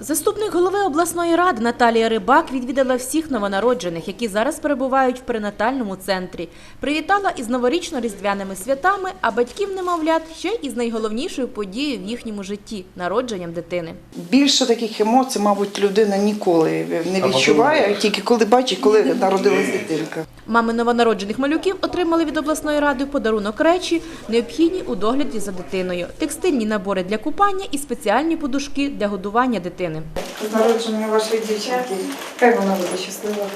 Заступник голови обласної ради Наталія Рибак відвідала всіх новонароджених, які зараз перебувають в перинатальному центрі. Привітала із новорічно-різдвяними святами, а батьків немовлят ще із найголовнішою подією в їхньому житті народженням дитини. Більше таких емоцій, мабуть, людина ніколи не відчуває, тільки коли бачить, коли народилась дитинка. Мами новонароджених малюків отримали від обласної ради подарунок речі, необхідні у догляді за дитиною, текстильні набори для купання і спеціальні подушки для годування дитини. З народження вашої дівчинки. Хай вона буде щаслива.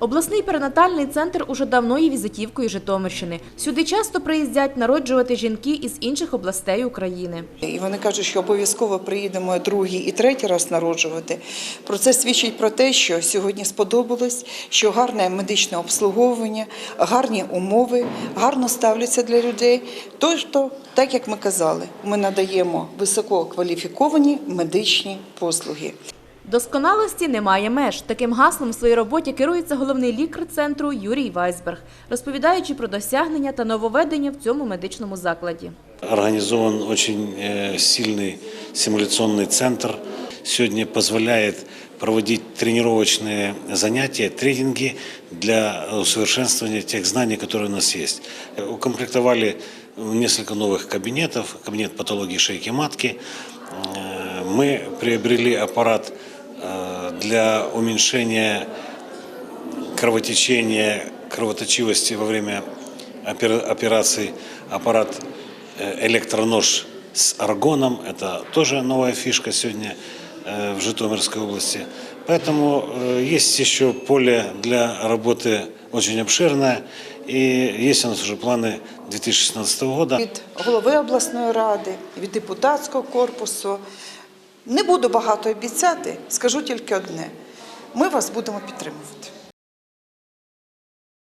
Обласний перинатальний центр уже давно є візитівкою Житомирщини. Сюди часто приїздять народжувати жінки із інших областей України. І вони кажуть, що обов'язково приїдемо другий і третій раз народжувати. Про це свідчить про те, що сьогодні сподобалось, що гарне медичне обслуговування, гарні умови, гарно ставляться для людей. Тобто, так як ми казали, ми надаємо висококваліфіковані медичні послуги. Досконалості немає меж. Таким гаслом в своїй роботі керується головний лікар центру Юрій Вайсберг, розповідаючи про досягнення та нововведення в цьому медичному закладі. Организован очень э, сильный симуляционный центр. Сегодня позволяет проводить тренировочные занятия, тренинги для усовершенствования тех знаний, которые у нас есть. Э, Укомплектовали несколько новых кабинетов, кабинет патологии шейки матки. Э, Мы приобрели аппарат э, для уменьшения кровотечения, кровоточивости во время опера- операций. Аппарат э, электронож с аргоном. Это тоже новая фишка сегодня э, в Житомирской области. Поэтому э, есть еще поле для работы очень обширное. И есть у нас уже планы 2016 года. Від голови обласної ради, від депутатського корпусу. не буду багато обіцяти, скажу тільки одне: ми вас будемо підтримувати.